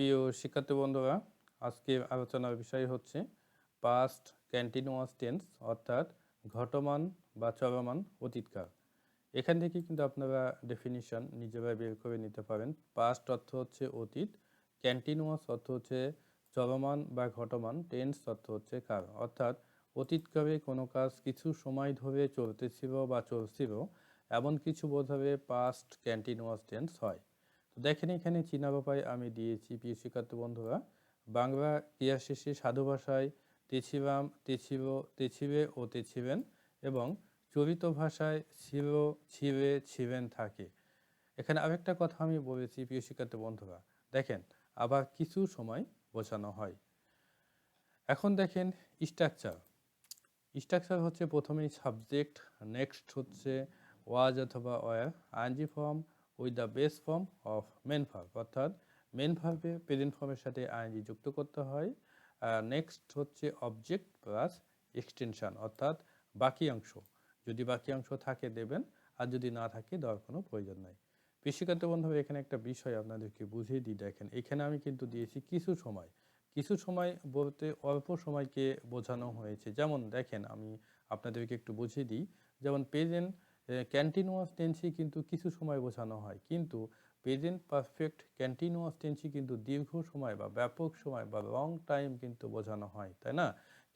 প্রিয় শিক্ষার্থী বন্ধুরা, আজকে আলোচনার বিষয় হচ্ছে পাস্ট কন্টিনিউয়াস টেন্স অর্থাৎ ঘটমান বা চলমান অতীতকাল। এখান থেকে কিন্তু আপনারা ডেফিনিশন নিজেরা বের করে নিতে পারেন। পাস্ট অর্থ হচ্ছে অতীত কন্টিনিউয়াস অর্থ হচ্ছে চলমান বা ঘটমান টেন্স অর্থ হচ্ছে কাল। অর্থাৎ অতীতকালে কোনো কাজ কিছু সময় ধরে চলতেছিল বা চলছিল, এমন কিছু বোঝাবে পাস্ট কন্টিনিউয়াস টেন্স হয়। দেখেন এখানে চীনা বাপায় আমি দিয়েছি, প্রিয় শিক্ষার্থী বন্ধুরা। বাংলা ক্রিয়া শেষে সাধু ভাষায় তেছিবাম, তেছিব, তেছিবে ও তেছিবেন এবং চরিত ভাষায় ছিল ছিবে, ছিবেন থাকে। এখানে আরেকটা কথা আমি বলেছি, প্রিয় শিক্ষার্থী বন্ধুরা। দেখেন, আবার কিছু সময় বোঝানো হয়। এখন দেখেন স্ট্রাকচার স্ট্রাকচার হচ্ছে প্রথমেই সাবজেক্ট নেক্সট হচ্ছে ওয়াজ অথবা were ing form with the base form of main verb অর্থাৎ মেন ভার্বে প্রেজেন্ট ফর্মের সাথে আইনজি যুক্ত করতে হয়। নেক্সট হচ্ছে অবজেক্ট প্লাস এক্সটেনশন অর্থাৎ বাকি অংশ। যদি বাকি অংশ থাকে দেবেন, আর যদি না থাকে দেওয়ার কোনো প্রয়োজন নাই। কৃষিকান্ত বন্ধু, এখানে একটা বিষয় আপনাদেরকে বুঝিয়ে দিই, দেখেন, এখানে আমি কিন্তু দিয়েছি কিছু সময়। কিছু সময় বলতে অল্প সময়কে বোঝানো হয়েছে। যেমন, দেখেন, আমি আপনাদেরকে একটু বুঝিয়ে দিই। যেমন প্রেজেন্ট ক্যান্টিনিউয়াস টেন্সই কিন্তু কিছু সময় বোঝানো হয়। কিন্তু প্রেজেন্ট পারফেক্ট ক্যান্টিনিউয়াস টেন্সই কিন্তু দীর্ঘ সময় বা ব্যাপক সময় বা লং টাইম কিন্তু বোঝানো হয়, তাই না?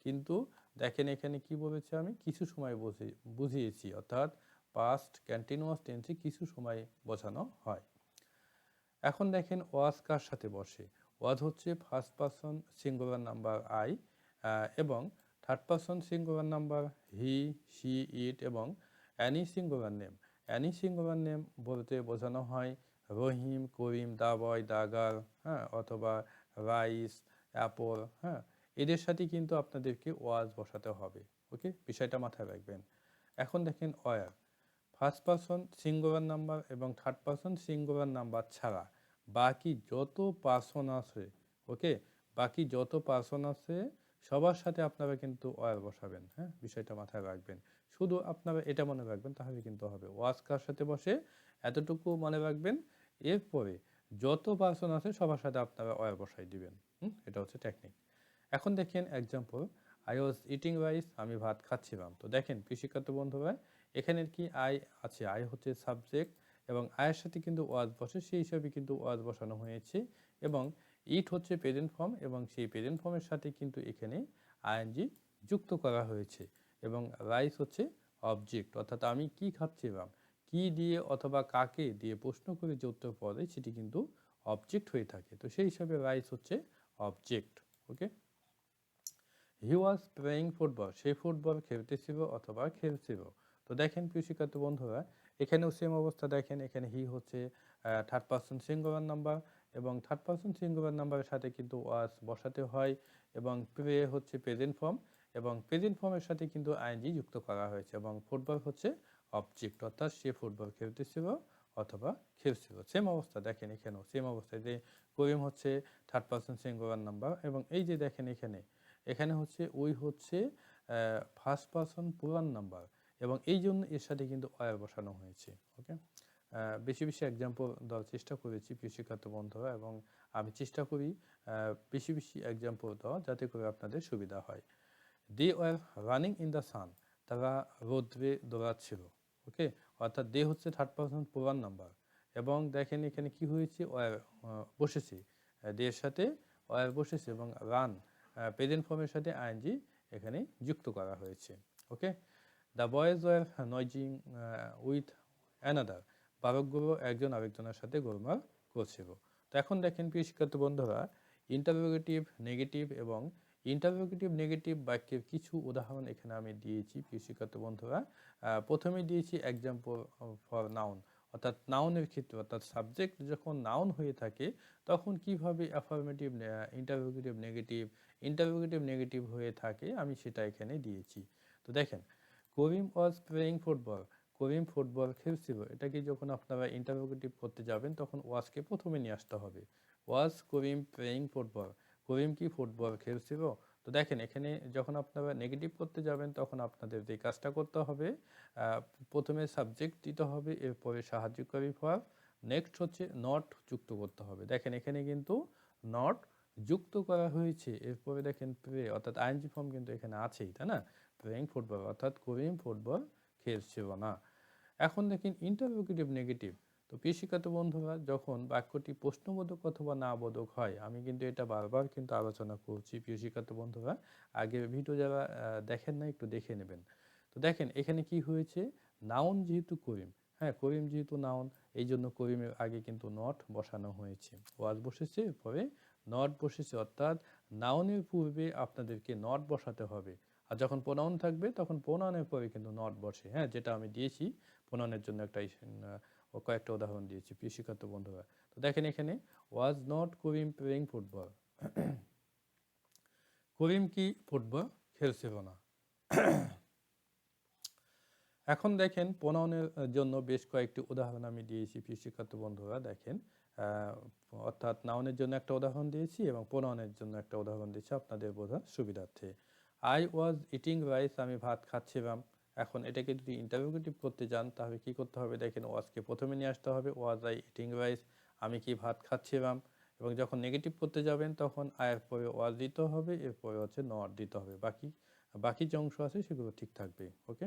কিন্তু দেখেন এখানে কি বলেছে আমি? কিছু সময় বুঝি, বুঝিয়েছি, অর্থাৎ পাস্ট ক্যান্টিনিউয়াস টেন্সে কিছু সময় বোঝানো হয়। এখন দেখেন ওয়াজ কার সাথে বসে? ওয়াজ হচ্ছে first person singular number I এবং third person singular number he she it এবং any singular name any singular name বলতে বোঝানো হয় রহিম, করিম দা বয় দাগার হ্যাঁ অথবা রাইস, অ্যাপল হ্যাঁ। এদের সাথে কিন্তু আপনাদেরকে ওয়াজ বসাতে হবে, ওকে? বিষয়টা মাথায় রাখবেন। এখন দেখেন were first person singular number এবং থার্ড পারসন সিঙ্গুলার নাম্বার ছাড়া বাকি যত পার্সন আছে, ওকে? বাকি যত পার্সন আছে সবার সাথে আপনারা কিন্তু ওয়ার বসাবেন হ্যাঁ? বিষয়টা মাথায় রাখবেন। শুধু আপনারা এটা মনে রাখবেন, তাহলে কিন্তু হবে। ওয়াজ কার সাথে বসে? এতটুকু মনে রাখবেন। এরপরে যত পার্সন আছে, সবার সাথে আপনারা ওয়ার বসাই দিবেন, হুম? এটা হচ্ছে টেকনিক এখন দেখেন example I was eating rice আমি ভাত খাচ্ছিলাম। তো দেখেন কৃষিকাত বন্ধুরা এখানে কি আই আছে? আই হচ্ছে সাবজেক্ট এবং আয়ের সাথে কিন্তু ওয়াজ বসে, সেই হিসাবে কিন্তু ওয়াজ বসানো হয়েছে এবং ইট হচ্ছে প্রেজেন্ট ফর্ম এবং সেই প্রেজেন্ট ফর্মের সাথে কিন্তু এখানে আইএনজি যুক্ত করা হয়েছে এবং রাইস হচ্ছে অবজেক্ট অর্থাৎ আমি কি খাচ্ছিলাম কি দিয়ে অথবা কাকে দিয়ে প্রশ্ন করে যে উত্তর পাওয়া যায় সেটি কিন্তু অবজেক্ট হয়ে থাকে। তো সেই হিসাবে রাইস হচ্ছে object okay he was playing football সেই ফুটবল খেলতেছিল অথবা খেলছিল। তো দেখেন প্রিয় শিক্ষার্থী বন্ধুরা, এখানেও সেম অবস্থা দেখেন, এখানে হি হচ্ছে থার্ড পার্সন সিঙ্গুলার নাম্বার এবং থার্ড পার্সন সিঙ্গুলার নাম্বারের সাথে কিন্তু ওয়াজ বসাতে হয় এবং প্রে হচ্ছে প্রেজেন্ট ফর্ম এবং প্রেজেন্ট ফর্মের সাথে কিন্তু আইনজি যুক্ত করা হয়েছে এবং ফুটবল হচ্ছে অবজেক্ট অর্থাৎ সে ফুটবল খেলতেছিল অথবা খেলছিল। সেম অবস্থা দেখেন এখানেও সেম অবস্থায় যে করিম হচ্ছে থার্ড পার্সন সিঙ্গুলার নাম্বার এবং এই যে দেখেন এখানে এখানে হচ্ছে ওই হচ্ছে ফার্স্ট পার্সন পুরান নাম্বার এবং এই জন্য এর সাথে কিন্তু অয়ার বসানো হয়েছে ওকে বেশি বেশি এক্সাম্পল দেওয়ার চেষ্টা করেছি কৃষিখাত বন্ধুরা, এবং আমি চেষ্টা করি বেশি বেশি এক্সাম্পল দেওয়া যাতে করে আপনাদের সুবিধা হয়। They were running in the sun তারা রোদ্রে দৌড়াচ্ছিল ওকে অর্থাৎ দে হচ্ছে থার্ড পার্সন পুরান নাম্বার এবং দেখেন এখানে কি হয়েছে? ওয়ার বসেছে। দের সাথে ওয়ার বসেছে এবং রান প্রেজেন্ট ফর্মের সাথে আইএনজি এখানে যুক্ত করা হয়েছে okay the boys were noising with another বালকগুলো একজন আরেকজনের সাথে গোলমাল করছিল। তো এখন দেখেন প্রিয় শিক্ষার্থী বন্ধুরা ইন্টারভিউগেটিভ নেগেটিভ এবং ইন্টারভিউগেটিভ নেগেটিভ বাক্যের কিছু উদাহরণ এখানে আমি দিয়েছি প্রিয় শিক্ষার্থী বন্ধুরা। প্রথমে দিয়েছি এক্সাম্পল ফর নাউন অর্থাৎ নাউনের ক্ষেত্রে, অর্থাৎ সাবজেক্ট যখন নাউন হয়ে থাকে, তখন কীভাবে affirmative interrogative negative interrogative negative হয়ে থাকে, আমি সেটা এখানে দিয়েছি। তো দেখেন, Karim was playing football Karim football খেলছিল। এটাকে যখন আপনারা ইন্টারভিউগেটিভ করতে যাবেন, তখন ওয়াজকে প্রথমে নিয়ে আসতে হবে। ওয়াজ করিম প্লেয়িং ফুটবল করিম কি ফুটবল খেলছিল? তো দেখেন, এখানে যখন আপনারা নেগেটিভ করতে যাবেন, তখন আপনাদের যে কাজটা করতে হবে প্রথমে সাবজেক্ট দিতে হবে, এরপরে সাহায্যকারী ফর নেক্সট হচ্ছে নট যুক্ত করতে হবে। দেখেন, এখানে কিন্তু নট যুক্ত করা হয়েছে। এরপরে দেখেন প্লে অর্থাৎ আইএনজি ফর্ম কিন্তু এখানে আছেই, তাই না? প্লেইং ফুটবল অর্থাৎ করিম ফুটবল খেলছিল না। এখন দেখেন ইন্টারভিউকেটিভ নেগেটিভ তো কৃষিকাত বন্ধুরা, যখন বাক্যটি প্রশ্নবোধক অথবা না বোধক হয়, আমি কিন্তু এটা বারবার কিন্তু আলোচনা করছি কৃষিকাত বন্ধুরা। আগে ভিডিও যারা দেখেন না একটু দেখে নেবেন। তো দেখেন, এখানে কি হয়েছে? নাউন যেহেতু করিম হ্যাঁ করিম যেহেতু নাউন এই জন্য করিমের আগে কিন্তু নট বসানো হয়েছে। ওয়াজ বসেছে পরে নট বসেছে। অর্থাৎ নাউনের পূর্বে আপনাদেরকে নট বসাতে হবে। আর যখন প্রোনাউন থাকবে, তখন প্রোনাউনের পরে কিন্তু নট বসে। হ্যাঁ যেটা আমি দিয়েছি প্রোনাউনের জন্য একটা কয়েকটা উদাহরণ দিয়েছি, প্রিয় শিক্ষার্থ বন্ধুরা। তো দেখেন এখানে was not Karim playing football Karim কি ফুটবল খেলছিল না। এখন দেখেন প্রণয়নের জন্য বেশ কয়েকটি উদাহরণ আমি দিয়েছি, প্রিয় শিক্ষার্থ বন্ধুরা, দেখেন। অর্থাৎ নাউনের জন্য একটা উদাহরণ দিয়েছি এবং প্রণয়নের জন্য একটা উদাহরণ দিয়েছি, আপনাদের বোঝার সুবিধার্থে। আই ওয়াজ ইটিং রাইস আমি ভাত খাচ্ছিলাম। এখন এটাকে যদি ইন্টারভিউটিভ করতে যান, তাহলে কি করতে হবে? দেখেন, ওয়াজকে প্রথমে নিয়ে আসতে হবে। ওয়াজ আই ইটিং রাইস আমি কি ভাত খাচ্ছিলাম? এবং যখন নেগেটিভ করতে যাবেন, তখন আয়ের পরে ওয়াজ দিতে হবে, এরপরে হচ্ছে নট দিতে হবে। বাকি বাকি যে অংশ আছে, সেগুলো ঠিক থাকবে ওকে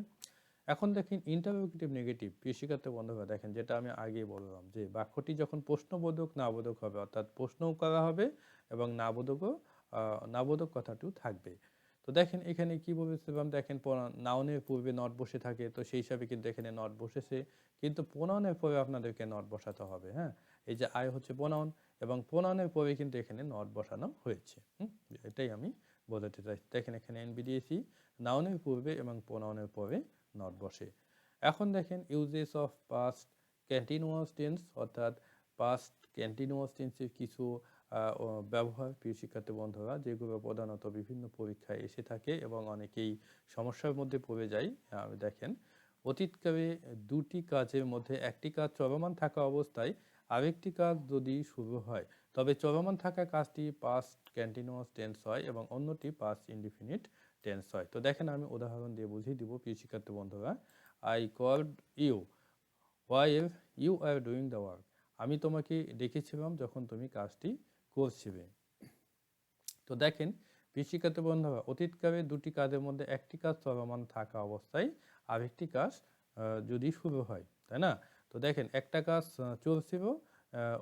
এখন দেখেন ইন্টারভিউটিভ নেগেটিভ কৃষিকাতে বন্ধুরা, দেখেন, যেটা আমি আগেই বললাম, যে বাক্যটি যখন প্রশ্নবোধক, নাবোধক হবে, অর্থাৎ প্রশ্নও করা হবে এবং নাবোধকও নাবোধক কথাটিও থাকবে। তো দেখেন এখানে কি বলেছিলাম দেখেন নাউনের পূর্বে নট বসে থাকে, তো সেই হিসাবে কিন্তু এখানে নট বসেছে। কিন্তু প্রনাউনের পরে আপনাদেরকে নট বসাতে হবে হ্যাঁ? এই যে আয় হচ্ছে প্রনাউন এবং প্রনাউনের পরে কিন্তু এখানে নট বসানো হয়েছে এটাই আমি বোঝাতে চাই। দেখেন এখানে এনবি দিয়েছি নাউনের পূর্বে এবং প্রনাউনের পরে নট বসে। এখন দেখেন uses of past continuous tense অর্থাৎ পাস্ট কন্টিনিউয়াস টেন্সের কিছু ব্যবহার, প্রিয় শিক্ষার্থী বন্ধুরা, যেগুলো প্রধানত বিভিন্ন পরীক্ষায় এসে থাকে এবং অনেকেই সমস্যার মধ্যে পড়ে যায় দেখেন, অতীতকালে দুটি কাজের মধ্যে একটি কাজ চলমান থাকা অবস্থায় আরেকটি কাজ যদি শুরু হয়, তবে চলমান থাকা কাজটি পাস্ট কন্টিনিউয়াস টেন্স হয় এবং অন্যটি পাস্ট ইনডিফিনিট টেন্স হয়। তো দেখেন, আমি উদাহরণ দিয়ে বুঝিয়ে দিব, প্রিয় শিক্ষার্থী বন্ধুরা। I called you while you are doing the work আমি তোমাকে ডেকেছিলাম যখন তুমি কাজটি করছিলে তো দেখেন কৃষিকাত বন্ধুরা অতীতকালে দুটি কাজের মধ্যে একটি কাজ চলমান থাকা অবস্থায় আরেকটি কাজ যদি শুরু হয়, তাই না? তো দেখেন, একটা কাজ চলছিল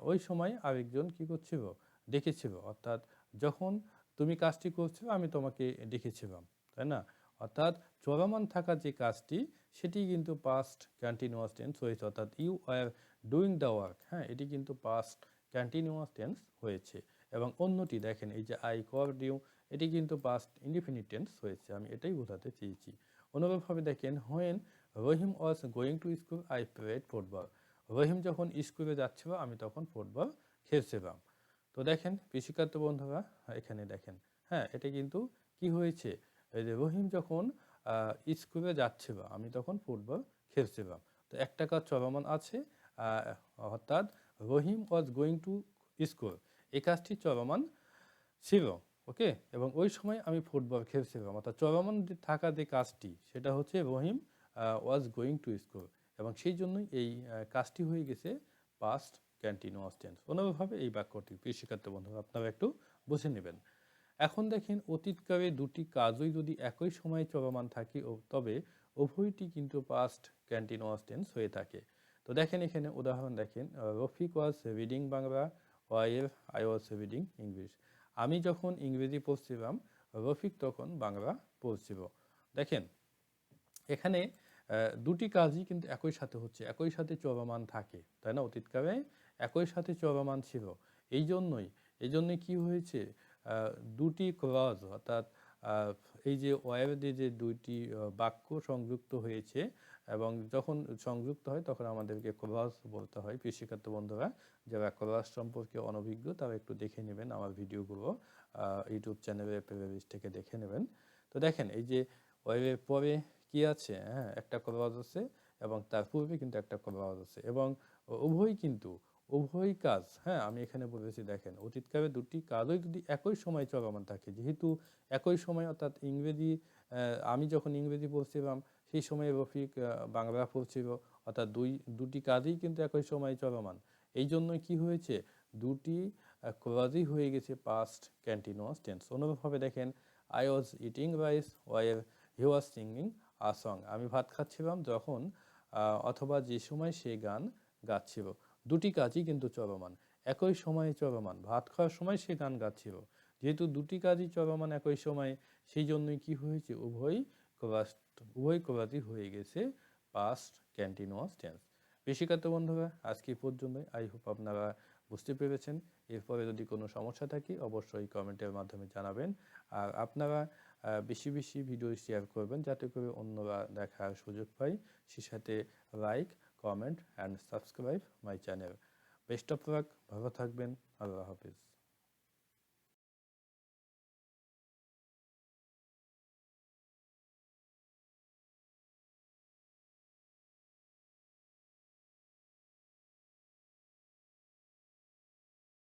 ওই সময় আরেকজন কি করছিল? ডেকেছিল অর্থাৎ যখন তুমি কাজটি করছ আমি তোমাকে দেখেছিলাম, তাই না? অর্থাৎ চলমান থাকা যে কাজটি, সেটি কিন্তু পাস্ট কন্টিনিউয়াস টেন্স হয়েছে। অর্থাৎ you are doing the work হ্যাঁ? এটি কিন্তু পাস্ট কন্টিনিউয়াস টেন্স হয়েছে। এবং অন্যটি দেখেন, এই যে আই কর্ড ইউ এটি কিন্তু পাস্ট ইনডিফিনিট টেন্স হয়েছে। আমি এটাই বোঝাতে চেয়েছি। অনুরূপভাবে দেখেন when Rahim was going to school I played football Rahim যখন স্কুলে যাচ্ছিল, আমি তখন ফুটবল খেলছিলাম। তো দেখেন কৃষিকার্ত বন্ধুরা, এখানে দেখেন হ্যাঁ এটা কিন্তু কি হয়েছে? এই যে রহিম যখন স্কুলে যাচ্ছিল, আমি তখন ফুটবল খেলছিলাম। তো একটা কাজ চলমান আছে অর্থাৎ Rahim was going to school এই কাজটি চলমান ছিল ওকে এবং ওই সময় আমি ফুটবল খেলছিলাম। অর্থাৎ চলমান থাকা যে কাজটি, সেটা হচ্ছে Rahim was going to school এবং সেই জন্যই এই কাজটি হয়ে গেছে পাস্ট কন্টিনিউয়াস টেন্স অনুরূপভাবে এই বাক্যটি, প্রিয় শিক্ষার্থী বন্ধুরা, আপনারা একটু বুঝে নেবেন। এখন দেখেন, অতীতকালে দুটি কাজই যদি একই সময়ে চলমান থাকে তবে উভয়টি কিন্তু পাস্ট কন্টিনিউয়াস টেন্স হয়ে থাকে। তো দেখেন এখানে উদাহরণ দেখেন Rafiq was reading Bangla while I was reading English আমি যখন ইংরেজি পড়ছিলাম, রফিক তখন বাংলা পড়ছিল। দেখেন, এখানে দুটি কাজই কিন্তু একই সাথে হচ্ছে, একই সাথে চলমান থাকে, তাই না? অতীতকালে একই সাথে চলমান ছিল। এই জন্যই এই জন্যই কি হয়েছে? দুটি ক্লজ অর্থাৎ এই যে ওয়েবে যে দুইটি বাক্য সংযুক্ত হয়েছে এবং যখন সংযুক্ত হয়, তখন আমাদেরকে ক্লজ বলতে হয়। কৃষিকার্ত বন্ধুরা, যারা ক্লজ সম্পর্কে অনভিজ্ঞ, তারা একটু দেখে নেবেন আমার ভিডিওগুলো। ইউটিউব চ্যানেলে প্লেলিস্ট থেকে দেখে নেবেন। তো দেখেন, এই যে ওয়েবের পরে কি আছে? হ্যাঁ একটা ক্লজ আছে এবং তার পূর্বে কিন্তু একটা ক্লজ আছে এবং উভয় কিন্তু উভয় কাজ হ্যাঁ আমি এখানে বলেছি দেখেন, অতীতকালে দুটি কাজই যদি একই সময় চলমান থাকে, যেহেতু একই সময় অর্থাৎ ইংরেজি আমি যখন ইংরেজি পড়ছিলাম সেই সময় রফিক বাংলা পড়ছিল অর্থাৎ দুই, দুটি কাজই কিন্তু একই সময় চলমান। এই জন্য কি হয়েছে? দুটি কোয়াজি হয়ে গেছে পাস্ট ক্যান্টিনিউয়াস টেন্স অন্যভাবে দেখেন I was eating rice while he was singing a song আমি ভাত খাচ্ছিলাম যখন অথবা যে সময় সে গান গাচ্ছিল। দুটি কাজই কিন্তু চলমান, একই সময়ে চলমান। ভাত খাওয়ার সময় সে গান গাচ্ছিল। যেহেতু দুটি কাজই চলমান একই সময়ে, সেই জন্যই কি হয়েছে? উভয় কোয়াস্ট উভয় কোয়াজি হয়ে গেছে পাস্ট ক্যান্টিনিউয়াস টেন্স বেশিকাত বন্ধুরা, আজকে পর্যন্তই। আই হোপ আপনারা বুঝতে পেরেছেন। এরপরে যদি কোনো সমস্যা থাকে, অবশ্যই কমেন্টের মাধ্যমে জানাবেন। আর আপনারা বেশি বেশি ভিডিও শেয়ার করবেন যাতে করে অন্যরা দেখার সুযোগ পায়। সে সাথে like comment and subscribe my channel best of luck ভালো থাকবেন, আল্লাহ হাফিজ।